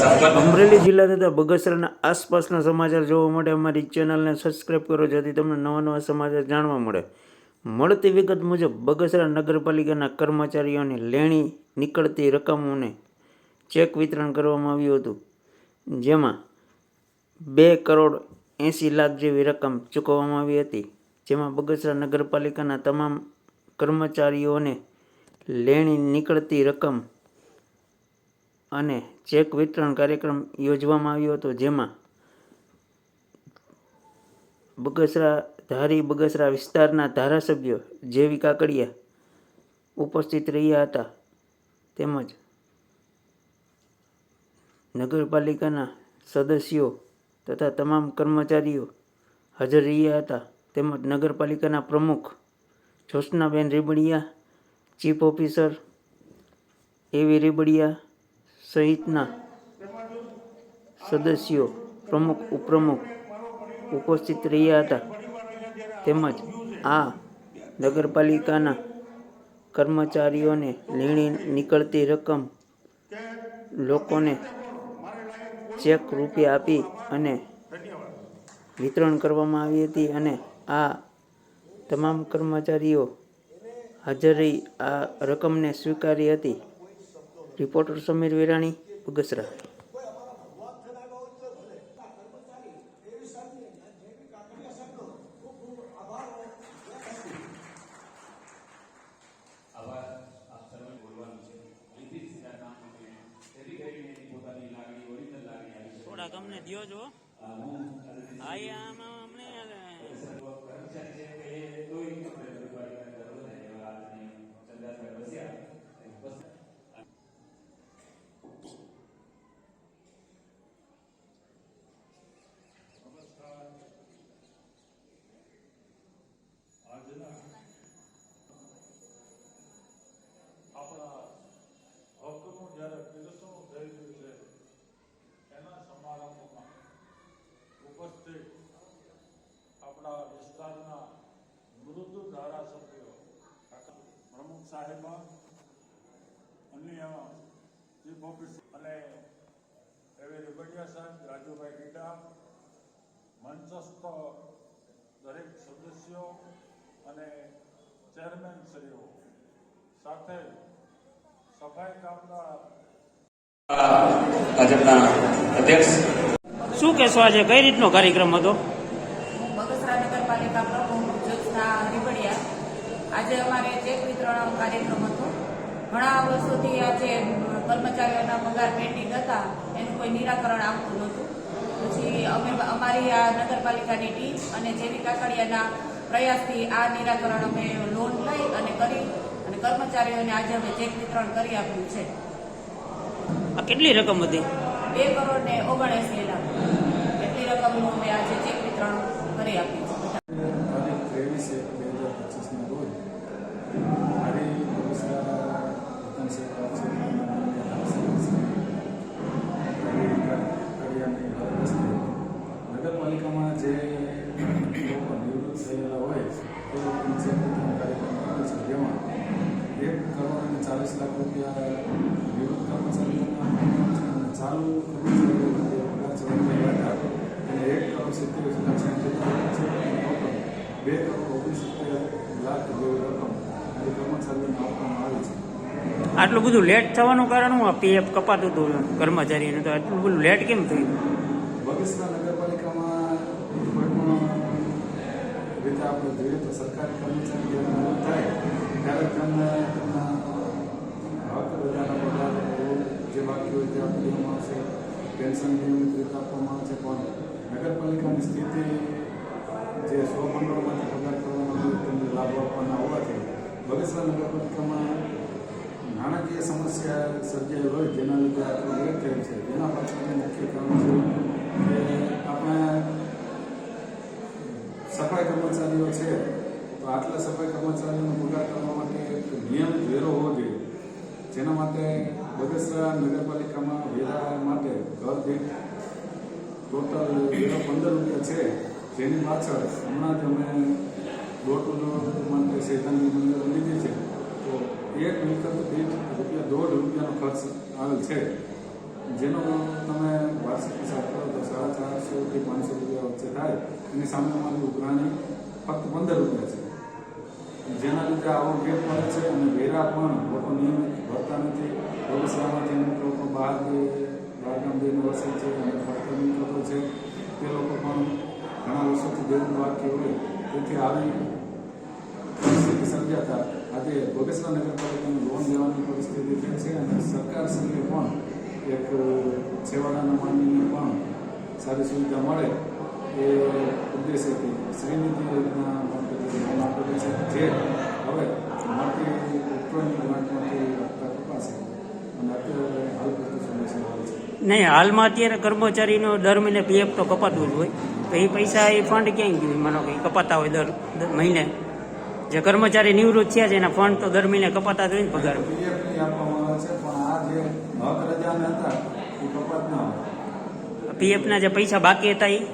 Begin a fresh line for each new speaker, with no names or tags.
અમરેલી જિલ્લા તથા બગસરાના આસપાસના સમાચાર જોવા માટે અમારી ચેનલને સબસ્ક્રાઈબ કરો, જેથી તમને નવા નવા સમાચાર જાણવા મળે. મળતી વિગત મુજબ, બગસરા નગરપાલિકાના કર્મચારીઓને લેણી નીકળતી રકમોને ચેક વિતરણ કરવામાં આવ્યું હતું, જેમાં બે કરોડ એંસી લાખ જેવી રકમ ચૂકવવામાં આવી હતી, જેમાં બગસરા નગરપાલિકાના તમામ કર્મચારીઓને લેણી નીકળતી રકમ અને ચેક વિતરણ કાર્યક્રમ યોજવામાં આવ્યો હતો, જેમાં બગસરા, ધારી બગસરા વિસ્તારના ધારાસભ્યો જેવી કાકડિયા ઉપસ્થિત રહ્યા હતા. તેમજ નગરપાલિકાના સદસ્યો તથા તમામ કર્મચારીઓ હાજર રહ્યા હતા. તેમજ નગરપાલિકાના પ્રમુખ જોશનાબેન રીબડિયા, ચીફ ઓફિસર એવી રીબડિયા સહિતના સદસ્યો પ્રમુખ, ઉપપ્રમુખ ઉપસ્થિત રહ્યા હતા. તેમજ આ નગરપાલિકાના કર્મચારીઓને લેણી નીકળતી રકમ લોકોને ચેક રૂપે આપી અને વિતરણ કરવામાં આવી હતી અને આ તમામ કર્મચારીઓ હાજર આ રકમને સ્વીકારી હતી. રિપોર્ટર સમીર વિરાણી બગસરા થોડાક અમને દો જો આમાં અમને
આપણા હકનું જ્યારે પીરસણું થઈ રહ્યું છે એના સમારંભમાં ઉપસ્થિત આપણા વિસ્તારના મૃદુ ધારાસભ્યો પ્રમુખ સાહેબ, અન્ય ચીફ ઓફિસ અને એવી રેબડિયા સાહેબ, રાજુભાઈ ગીડા મંચસ્થ દરેક સદસ્યો અને ચેરમેન શ્રીઓ સાથે સફાઈ કામદાર
ભાજપના અધ્યક્ષ
કહેશો આજે કઈ રીતનો કાર્યક્રમ હતો?
બગસરા નગરપાલિકા પ્રમુખ જ્યોત્સના રીબડિયા. આજે અમારે ચેક વિતરણ કાર્યક્રમ હતો. ઘણા વર્ષોથી આજે કર્મચારીઓના પગાર પેન્ડિંગ હતા. એનું કોઈ નિરાકરણ આવતું નહોતું. પછી અમે અમારી આ નગરપાલિકાની ટીમ અને જેવી કાકડિયાના પ્રયાસથી આ નિરાકરણ અમે લોન લઈ અને કરી અને કર્મચારીઓને આજે અમે ચેક વિતરણ કરી આપ્યું છે.
આ કેટલી રકમ હતી?
બે કરોડ ને ઓગણએસી લાખ રકમનું અમે આજે ચેક વિતરણ કરી આપ્યું
નગરપાલિકામાં જે લોકો હોય વિતરણ કાર્યક્રમ કરે છે, જેમાં એક કરોડ ચાલીસ લાખ રૂપિયા નિવૃત્ત કર્મચારીઓના ચાલુ કર્મચારીઓના જે પગાર ચૂકવણી હતા એને એક કરોડ સિત્તેર હજાર છે અને ટોટલ બે કરોડ ઓગણીસ લાખ જેવી રકમ આજે કર્મચારીઓને આપવામાં આવી છે
આટલું બધું લેટ થવાનું કારણ હું પીએફ કપાતું હતું કર્મચારીને તો આટલું બધું લેટ કેમ થયું?
બગસરા નગરપાલિકામાં રીતે આપણે જોઈએ તો સરકારી કર્મચારી જ્યારે થાય ત્યારે તેમને તેમના હક બધાના પગાર જે બાકી હોય તે આપી દેવામાં આવશે પેન્શન નિયમિત રીતે આપવામાં આવે છે પણ નગરપાલિકાની સ્થિતિ જે સો સ્વમંડળમાંથી પગાર કરવામાં આવે તેમને લાભ આપવાના હોવાથી બગસરા નગરપાલિકામાં નાણાકીય સમસ્યા સર્જાઈ હોય જેના લીધે આટલું લેટ થયું છે. તેના પાછળનું મુખ્ય કારણ છે કે આપણે સફાઈ કર્મચારીઓ છે, તો આટલા સફાઈ કર્મચારીઓનો પગાર કરવા માટે એક નિયમિત વેરો હોવો જોઈએ. જેના માટે બગસરા નગરપાલિકામાં વેરા માટે ઘર દીઠ ટોટલ વેરો પંદર રૂપિયા છે, જેની પાછળ હમણાં જ અમે દોઢ માટે સૈતાની મંદિર લીધી છે, તો એક મિલકત દીઠ રૂપિયા, દોઢ રૂપિયાનો ખર્ચ આવેલ છે. જેનો તમે વાર્ષા કરો તો સાડા થી પાંચસો રૂપિયા વચ્ચે થાય, એની સામે અમારી ઉઘરાણી ફક્ત પંદર રૂપિયા છે. જેના લીધે આવો ગેપ પડે છે અને વેરા પણ લોકો નિયમિત ભરતા નથી ભવિષ્યમાંથી અમુક લોકો બહાર બહારગામ જઈને છે, અને ફરતા મિલકતો છે. તે લોકો પણ ઘણા વર્ષોથી દેવનું વાક્ય હોય તેથી આવી પરિસ્થિતિ સર્જાતા આજે બગસરા નગરપાલિકાને લોન લેવાની પરિસ્થિતિ થઈ છે, અને સરકાર સરકારશ્રીએ પણ એક છેવાડાના માનવીને પણ સારી સુવિધા મળે એ ઉદ્દેશ્યથી શ્રીનિધિ યોજના લોન આપેલી છે, જે હવે મળતી ઉપકરણની ગ્રાન્ટમાંથી આપતા કપાશે. અને અત્યારે હાલ પૂરતું સમસ્યા આવે છે.
નહીં હાલમાં અત્યારે કર્મચારીનો દર મહિને પીએફ તો કપાતું જ હોય. તો એ પૈસા એ ફંડ ક્યાંય ગયું? માનો કે કપાતા હોય દર મહિને. જે કર્મચારી નિવૃત્ત થયા છે એના ફંડ તો દર મહિને કપાતા જ હોય ને પગાર. પીએફના જે પૈસા બાકી હતા એ?